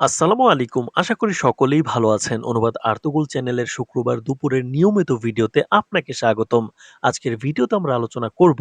আসসালামু আলাইকুম। আশা করি সকলেই ভালো আছেন। অনুবাদ আর্তগুল চ্যানেলের শুক্রবার দুপুরের নিয়মিত ভিডিওতে আপনাকে স্বাগতম। আজকের ভিডিওতে আমরা আলোচনা করব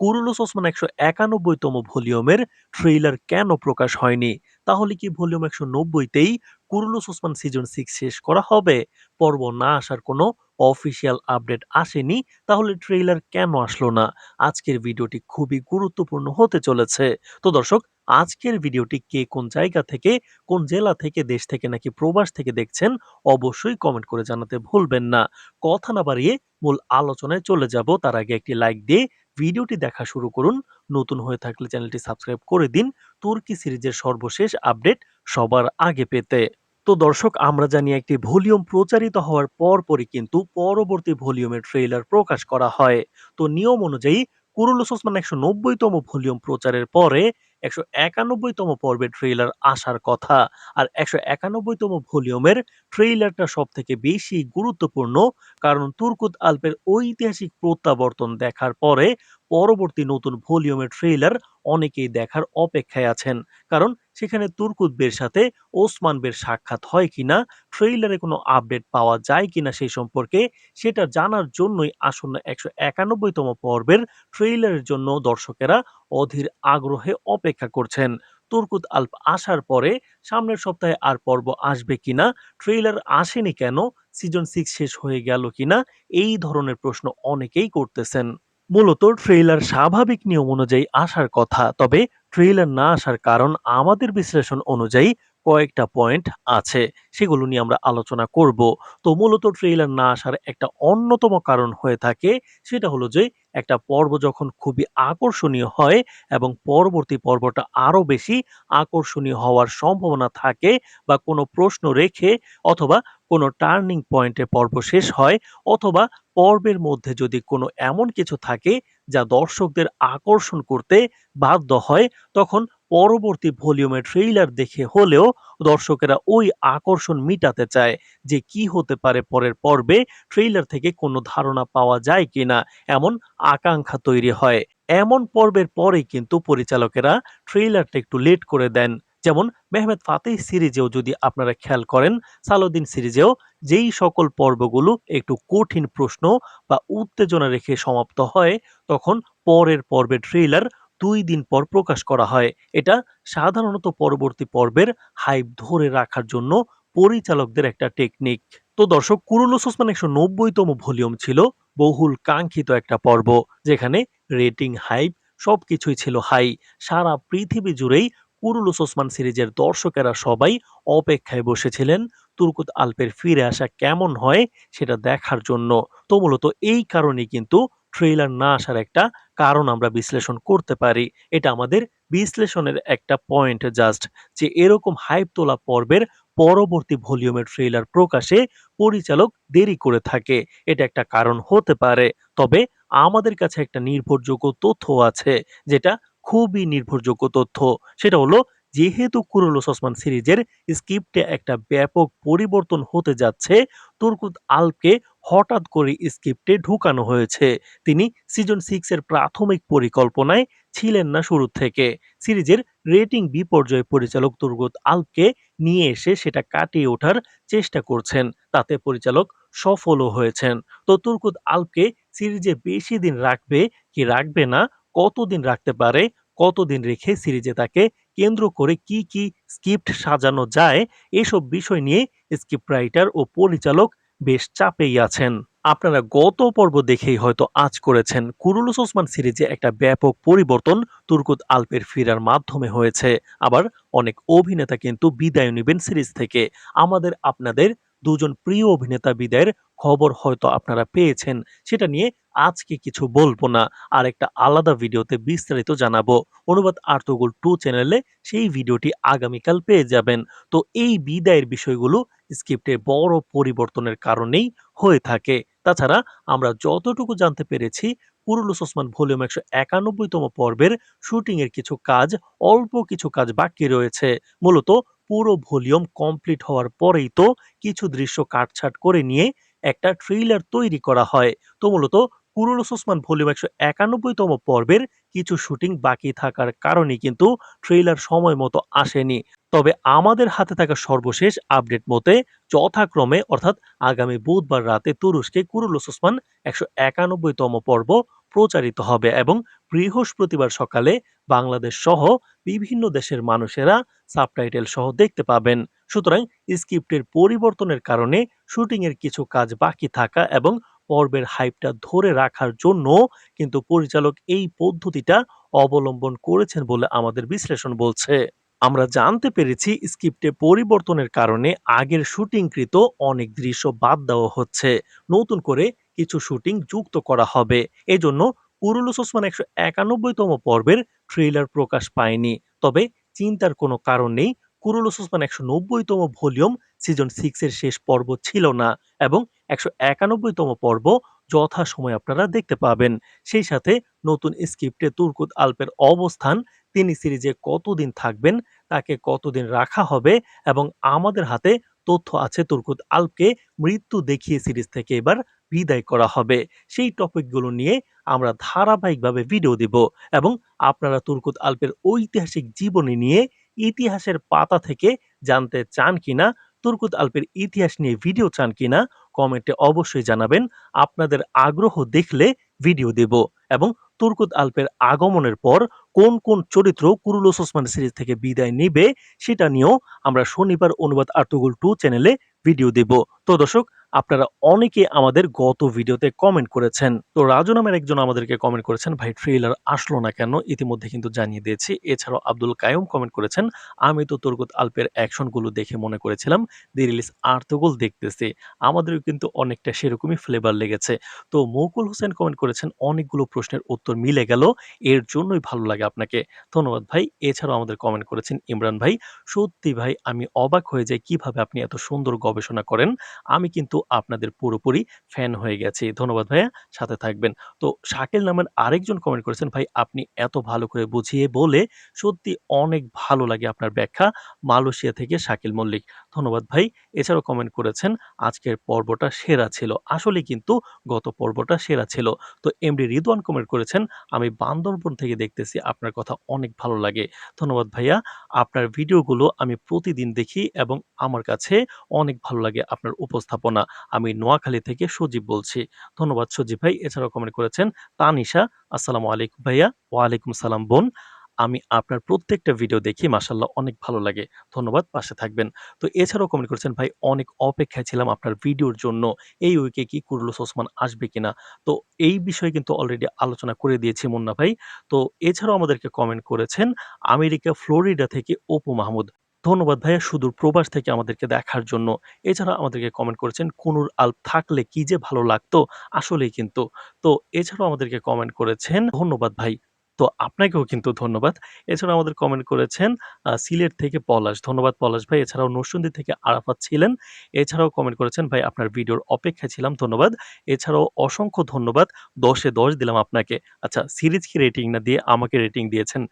কুরুলুস ওসমান একশো একানব্বইতম ভলিউমের ট্রেইলার কেন প্রকাশ হয়নি? তাহলে কি ভলিউম একশো নব্বইতেই কুরুলুস ওসমান সিজন সিক্স শেষ করা হবে? পর্ব না আসার কোনো অফিসিয়াল আপডেট আসেনি, তাহলে ট্রেইলার কেন আসলো না? আজকের ভিডিওটি খুবই গুরুত্বপূর্ণ হতে চলেছে। তো দর্শক আজকের ভিডিওটি কে কোন জায়গা থেকে, কোন জেলা থেকে, দেশ থেকে নাকি প্রবাস থেকে দেখছেন অবশ্যই কমেন্ট করে জানাতে ভুলবেন না। কথা না বাড়িয়ে মূল আলোচনায় চলে যাব তার আগে একটি লাইক দিয়ে ভিডিওটি দেখা শুরু করুন। নতুন হয়ে থাকলে চ্যানেলটি সাবস্ক্রাইব করে দিন তুর্কি সিরিজের সর্বশেষ আপডেট সবার আগে পেতে। তো দর্শক আমরা জানি একটি ভলিউম প্রচারিত হওয়ার পরপরই কিন্তু পরবর্তী ভলিউমের ট্রেইলার প্রকাশ করা হয়। তো নিয়ম অনুযায়ী কুরুলুস ওসমান একশো নব্বই তম ভলিউম প্রচারের পরে ১৯১ একানব্বইতম পর্বের ট্রেইলার আসার কথা। আর একশো একানব্বইতম ভলিউমের ট্রেইলারটা সব থেকে বেশি গুরুত্বপূর্ণ কারণ তুর্কুত আল্পের ঐতিহাসিক প্রত্যাবর্তন দেখার পরে পরবর্তী নতুন ভলিউমের ট্রেইলার অনেকেই দেখার অপেক্ষায় আছেন। কারণ সেখানে তুর্কুত বের সাথে ওসমান বের সাক্ষাৎ হয় কিনা, ট্রেইলারে কোনো আপডেট পাওয়া যায় কিনা সেই সম্পর্কে সেটা জানার জন্যই আসন্ন একশো তম পর্বের ট্রেইলারের জন্য দর্শকেরা অধীর আগ্রহে অপেক্ষা করছেন। তুর্কুত আল্প আসার পরে সামনের সপ্তাহে আর পর্ব আসবে কিনা, ট্রেইলার আসেনি কেন, সিজন 6 শেষ হয়ে গেল কিনা এই ধরনের প্রশ্ন অনেকেই করতেছেন। মূলত ট্রেইলার স্বাভাবিক নিয়ম অনুযায়ী আসার কথা তবে ট্রেইলার না আসার কারণ আমাদের বিশ্লেষণ অনুযায়ী কয়েকটা পয়েন্ট আছে, সেগুলো নিয়ে আমরা আলোচনা করব। তো মূলত ট্রেইলার না আসার একটা অন্যতম কারণ হয়ে থাকে, সেটা হলো যে একটা পর্ব যখন খুবই আকর্ষণীয় হয় এবং পরবর্তী পর্বটা আরও বেশি আকর্ষণীয় হওয়ার সম্ভাবনা থাকে বা কোনো প্রশ্ন রেখে অথবা কোনো টার্নিং পয়েন্টে পর্ব শেষ হয় অথবা পর্বের মধ্যে যদি কোনো এমন কিছু থাকে যা দর্শকদের আকর্ষণ করতে বাধ্য হয়, তখন পরবর্তী ভলিউমে ট্রেইলার দেখে হলেও দর্শকেরা ওই আকর্ষণ মিটাতে চায় যে কি হতে পারে পরের পর্বে ট্রেইলার থেকে কোনো ধারণা পাওয়া যায় কিনা, এমন আকাঙ্ক্ষা তৈরি হয়। এমন পর্বের পরেই কিন্তু পরিচালকেরা ট্রেইলারটা একটু লেট করে দেন। যেমন মেহমেদ ফাতেহ সিরিজেও যদি আপনারা খেয়াল করেন, সালাউদ্দিন সিরিজেও যেই সকল পর্বগুলো একটু কঠিন প্রশ্ন বা উত্তেজনা রেখে সমাপ্ত হয়, তখন পরের পর্বের ট্রেইলার দুই দিন পর প্রকাশ করা হয়। এটা সাধারণত পরবর্তী পর্বের হাইপ ধরে রাখার জন্য পরিচালকদের একটা টেকনিক তো দর্শক কুরুলুস ওসমান একশো নব্বইতম ভলিউম ছিল বহুল কাঙ্ক্ষিত একটা পর্ব, যেখানে রেটিং হাইপ সবকিছুই ছিল হাই সারা পৃথিবী জুড়েই কুরুলুস ওসমান সিরিজের দর্শকেরা সবাই অপেক্ষায় বসেছিলেন, তুর্কুত আল্পের ফিরে আসা কেমন হয় সেটা দেখার জন্য। তো মূলত এই কারণে কিন্তু ট্রেইলার না আসার একটা কারণ আমরা বিশ্লেষণ করতে পারি। এটা আমাদের বিশ্লেষণের একটা পয়েন্ট জাস্ট যে এরকম হাইপ তোলা পর্বের পরবর্তী ভলিউমের ট্রেইলার প্রকাশে পরিচালক দেরি করে থাকে। এটা একটা কারণ হতে পারে। তবে আমাদের কাছে একটা নির্ভরযোগ্য তথ্য আছে, যেটা খুবই নির্ভরযোগ্য তথ্য। সেটা হলো, যেহেতু কুরুলুস ওসমান সিরিজের স্ক্রিপ্টে একটা ব্যাপক পরিবর্তন হতে যাচ্ছে, তুর্কুত আলকে হঠাৎ করে স্ক্রিপ্টে ঢুকানো হয়েছে। তিনি সিজন সিক্স এর প্রাথমিক পরিকল্পনায় ছিলেন না শুরু থেকে। সিরিজের রেটিং বিপর্যয় পরিচালক তুর্গুত আলপকে নিয়ে এসে সেটা কাটিয়ে ওঠার চেষ্টা করছেন, তাতে পরিচালক সফলও হয়েছেন। তো তুর্কুত আলপকে সিরিজে বেশি দিন রাখবে কি রাখবে না কতদিন রাখতে পারে, কতদিন রেখে সিরিজে তাকে কেন্দ্র করে কি কি স্ক্রিপ্ট সাজানো যায়, এসব বিষয় নিয়ে স্ক্রিপ্ট রাইটার ও পরিচালক বেশ চাপেই আছেন। আপনারা গত পর্ব দেখেই হয়তো আজ করেছেন, কুরুলুস ওসমান সিরিজে একটা ব্যাপক পরিবর্তন তুর্কুত আলপের ফিরার মাধ্যমে হয়েছে। আবার অনেক অভিনেতা কিন্তু বিদায় নেবেন সিরিজ থেকে। আমাদের আপনাদের দুজন প্রিয় অভিনেতা বিদায়ের খবর হয়তো আপনারা পেয়েছেন। সেটা নিয়ে আজকে কিছু বলব না। আর একটা আলাদা ভিডিওতে বিস্তারিত জানাব। অনুবাদ আর্তগুল টু চ্যানেলে সেই ভিডিওটি আগামীকাল পেয়ে যাবেন। তো এই বিদায়ের বিষয়গুলো স্ক্রিপ্টে বড় পরিবর্তনের কারণেই হয়ে থাকে। তাছাড়া আমরা যতটুকু জানতে পেরেছি, কুরুলুস ওসমান ভলিউম একশো একানব্বইতম পর্বের শুটিংয়ের কিছু কাজ, অল্প কিছু কাজ বাকি রয়েছে। মূলত পুরো ভলিউম কমপ্লিট হওয়ার পরেই তো কিছু দৃশ্য কাটছাট করে নিয়ে একটা ট্রেইলার তৈরি করা হয়। তো মূলত কুরুলুস ওসমান ভলিউম একশো একানব্বইতম পর্বের কিছু শুটিং বাকি থাকার কারণে কিন্তু ট্রেইলার সময় মতো আসেনি। তবে আমাদের হাতে থাকা সর্বশেষ আপডেট মতে যথাক্রমে অর্থাৎ আগামী বুধবার রাতে তুরস্কে কুরুলুস ওসমান একশো একানব্বইতম পর্ব প্রচারিত হবে এবং বৃহস্পতিবার সকালে বাংলাদেশ সহ বিভিন্ন দেশের মানুষেরা সাবটাইটেল সহ দেখতে পাবেন। সুতরাং স্ক্রিপ্টের পরিবর্তনের কারণে শুটিংয়ের কিছু কাজ বাকি থাকা এবং পর্বের হাইপটা ধরে রাখার জন্য কিন্তু পরিচালক এই পদ্ধতিটা অবলম্বন করেছেন বলে আমাদের বিশ্লেষণ বলছে। আমরা জানতে পেরেছি স্ক্রিপ্টে পরিবর্তনের কারণে আগের শুটিংকৃত অনেক দৃশ্য বাদ দেওয়া হচ্ছে। নতুন করে কিছু শুটিং যুক্ত করা হবে। এজন্য কুরুলুস ওসমান একশো একানব্বইতম পর্বের ট্রেলার প্রকাশ পায়নি। তবে চিন্তার কোনো কারণ নেই কুরুলুস ওসমান একশো নব্বইতম ভলিউম সিজন সিক্স এর শেষ পর্ব ছিল না এবং একশো একানব্বইতম পর্ব যথাসময়ে আপনারা দেখতে পাবেন। সেই সাথে নতুন স্ক্রিপ্টে তুর্কুত আল্পের অবস্থান, তিনি সিরিজে কতদিন থাকবেন, তাকে কতদিন রাখা হবে এবং আমাদের হাতে তথ্য আছে তুর্কুত আল্পকে মৃত্যু দেখিয়ে সিরিজ থেকে এবার বিদায় করা হবে। সেই টপিকগুলো নিয়ে আমরা ধারাবাহিকভাবে ভিডিও দিব এবং আপনারা তুর্কুত আল্পের ঐতিহাসিক জীবনী নিয়ে ইতিহাসের পাতা থেকে জানতে চান কিনা, তুর্কুত আল্পের ইতিহাস নিয়ে ভিডিও চান কিনা কমেন্টে অবশ্যই জানাবেন। আপনাদের আগ্রহ দেখলে ভিডিও দেব এবং তুর্কুত আল্পের আগমনের পর কোন কোন চরিত্র কুরুলোস ওসমান সিরিজ থেকে বিদায় নেবে সেটা নিয়েও আমরা শনিবার অনুবাদ আর্তুগুল টু চ্যানেলে ভিডিও দেব। তো দর্শক আপনারা অনেকে আমাদের গত ভিডিওতে কমেন্ট করেছেন। তো রাজু নামের একজন আমাদেরকে কমেন্ট করেছেন, ভাই ট্রেলার আসলো না কেন? ইতিমধ্যে কিন্তু জানিয়ে দিয়েছি। এছাড়াও আব্দুল কায়ুম কমেন্ট করেছেন, আমি তো তুর্কুত আল্পের অ্যাকশনগুলো দেখে মনে করেছিলাম দি রিলিজ আর্তুগুল দেখতেছি। আমাদেরও কিন্তু অনেকটা সেরকমই ফ্লেভার লেগেছে। তো মকুল হোসেন কমেন্ট করেছেন, অনেকগুলো প্রশ্নের উত্তর মিলে গেল, এর জন্যই ভালো লাগে আপনাকে। ধন্যবাদ ভাই। এছাড়াও আমাদের কমেন্ট করেছেন ইমরান ভাই, সত্যি ভাই, আমি অবাক হয়ে যাই কীভাবে আপনি এত সুন্দর গবেষণা করেন। আমি কিন্তু আপনাদের পুরোপুরি ফ্যান হয়ে গেছে। ধন্যবাদ ভাইয়া, সাথে থাকবেন। তো শাকিল নামের আরেকজন কমেন্ট করেছেন, ভাই, আপনি এত ভালো করে বুঝিয়ে বলে সত্যি অনেক ভালো লাগে আপনার ব্যাখ্যা মালয়েশিয়া থেকে শাকিল মল্লিক। ধন্যবাদ ভাই, এছাড়াও কমেন্ট করেছেন, আজকের পর্বটা সেরা ছিল। আসলে কিন্তু গত পর্বটা সেরা ছিল। তো এমডি রিদওয়ান কমেন্ট করেছেন, আমি বান্দরবন থেকে দেখতেছি, আপনার কথা অনেক ভালো লাগে। ধন্যবাদ ভাইয়া, আপনার ভিডিওগুলো আমি প্রতিদিন দেখি এবং আমার কাছে অনেক ভালো লাগে আপনার উপস্থাপনা। আমি নোয়াখালী থেকে সজীব বলছি। ধন্যবাদ সজীব ভাই, এছাড়াও কমেন্ট করেছেন তানিশা। আসসালামু আলাইকুম ভাইয়া, ওয়ালাইকুম সালাম বোন। আমি আপনার প্রত্যেকটা ভিডিও দেখি মাসাল্লাহ অনেক ভালো লাগে। ধন্যবাদ, পাশে থাকবেন। তো এছাড়াও কমেন্ট করেছেন, ভাই, অনেক অপেক্ষায় ছিলাম আপনার ভিডিওর জন্য। এই উইকে কি কুরুলুস ওসমান আসবে কিনা? তো এই বিষয়ে কিন্তু অলরেডি আলোচনা করে দিয়েছি মুন্না ভাই। তো এছাড়াও আমাদেরকে কমেন্ট করেছেন, আমেরিকা, ফ্লোরিডা থেকে অপু মাহমুদ। ধন্যবাদ ভাইয়া সুদূর প্রবাস থেকে আমাদেরকে দেখার জন্য। এছাড়া আমাদেরকে কমেন্ট করেছেন, কুনুর আল্প থাকলে কি যে ভালো লাগতো? আসলেই কিন্তু। তো এছাড়াও আমাদেরকে কমেন্ট করেছেন, ধন্যবাদ ভাই। তো আপনাকেও কিন্তু ধন্যবাদ। এছাড়াও আমাদের কমেন্ট করেছেন সিলেট থেকে পলাশ। ধন্যবাদ পলাশ ভাই। এছাড়াও নরসিংদী থেকে আরাফাত ছিলেন। এছাড়াও কমেন্ট করেছেন, ভাই, আপনার ভিডিওর অপেক্ষায় ছিলাম, ধন্যবাদ। এছাড়াও অসংখ্য ধন্যবাদ, দশে দশ দিলাম আপনাকে। আচ্ছা সিরিজকে রেটিং না দিয়ে আমাকে রেটিং দিয়েছেন?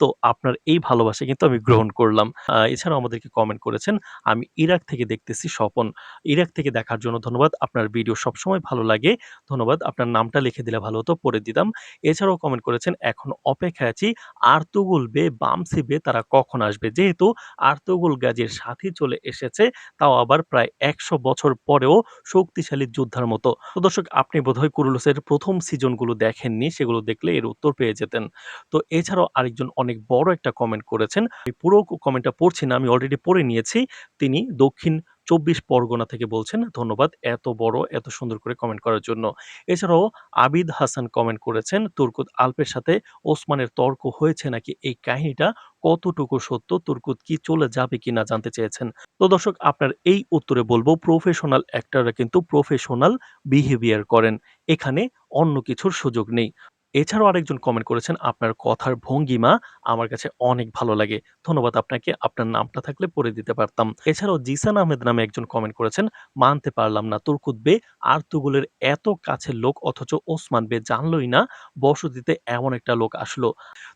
তো আপনার এই ভালোবাসা কিন্তু আমি গ্রহণ করলাম। এছাড়াও আমাদেরকে কমেন্ট করেছেন, আমি ইরাক থেকে দেখতেছি স্বপন। ইরাক থেকে দেখার জন্য ধন্যবাদ। আপনার ভিডিও সবসময় ভালো লাগে। ধন্যবাদ। আপনার নামটা লিখে দিলে ভালো হতো, পড়ে দিতাম। এছাড়াও কমেন্ট করেছেন, এখন অপেক্ষায় আছি আর্তুগুল বে, বামসি বে, তারা কখন আসবে? যেহেতু আর্তুগুল গাজীর সাথী চলে এসেছে, তাও আবার প্রায় একশো বছর পরেও শক্তিশালী যোদ্ধার মতো। তো দর্শক, আপনি বোধহয় কুরুলুসের প্রথম সিজনগুলো দেখেননি, সেগুলো দেখলে এর উত্তর পেয়ে যেতেন। তো এছাড়াও আরেকজন অনেক বড় একটা কমেন্ট করেছেন। আমি পুরো কমেন্টটা পড়ছি না, আমি অলরেডি পড়ে নিয়েছি। তিনি দক্ষিণ চব্বিশ পরগনা থেকে বলছেন, ধন্যবাদ এত বড়, এত সুন্দর করে কমেন্ট করার জন্য। এছাড়াও আবিদ হাসান কমেন্ট করেছেন, তুর্কুত আলপের সাথে ওসমানের তর্ক হয়েছে নাকি? এই কাহিনীটা কতটুকু সত্য? তুর্কুত কি চলে যাবে কিনা জানতে চেয়েছেন। তো দর্শক, আপনার এই উত্তরে বলব প্রফেশনাল অ্যাক্টররা কিন্তু প্রফেশনাল বিহেভিয়ার করেন। এখানে অন্য কিছুর সুযোগ নেই। এছাড়াও আরেকজন কমেন্ট করেছেন, আপনার কথার ভঙ্গিমা আমার কাছে অনেক ভালো লাগে। ধন্যবাদ আপনাকে, আপনার নামটা থাকলে পড়ে দিতে পারতাম। এছাড়াও জিসান আহমেদ নামে একজন কমেন্ট করেছেন, মানতে পারলাম না, তুর্কুত বে, আর্তুগুলের এত কাছের লোক, অথচ ওসমান বে জানলই না, বসতিতে এমন একটা লোক আসলো।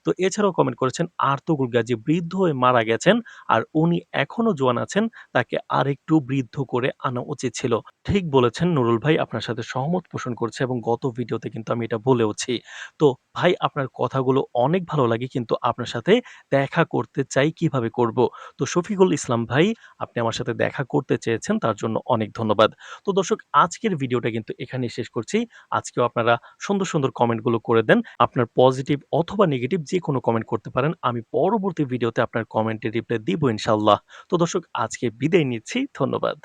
তো এছাড়াও কমেন্ট করেছেন, আর্তুগুল গাজী বৃদ্ধ হয়ে মারা গেছেন, আর উনি এখনও জোয়ান আছেন, তাকে আরেকটু বৃদ্ধ করে আনা উচিত ছিল। ঠিক বলেছেন নুরুল ভাই, আপনার সাথে সহমত পোষণ করছে এবং গত ভিডিওতে কিন্তু আমি এটা বলেওছি। তো ভাই আপনার কথাগুলো অনেক ভালো লাগে কিন্তু আপনার সাথে দেখা করতে চাই কীভাবে করব? তো শফিকুল ইসলাম ভাই আপনি আমার সাথে দেখা করতে চেয়েছেন তার জন্য অনেক ধন্যবাদ। তো দর্শক আজকের ভিডিওটা কিন্তু এখানেই শেষ করছি। আজকেও আপনারা সুন্দর, সুন্দর কমেন্টগুলো করে দেন। আপনার পজিটিভ অথবা নেগেটিভ যেকোনো কমেন্ট করতে পারেন। আমি পরবর্তী ভিডিওতে আপনার কমেন্টের রিপ্লাই দিব ইনশাল্লাহ তো দর্শক আজকে বিদায় নিচ্ছি। ধন্যবাদ।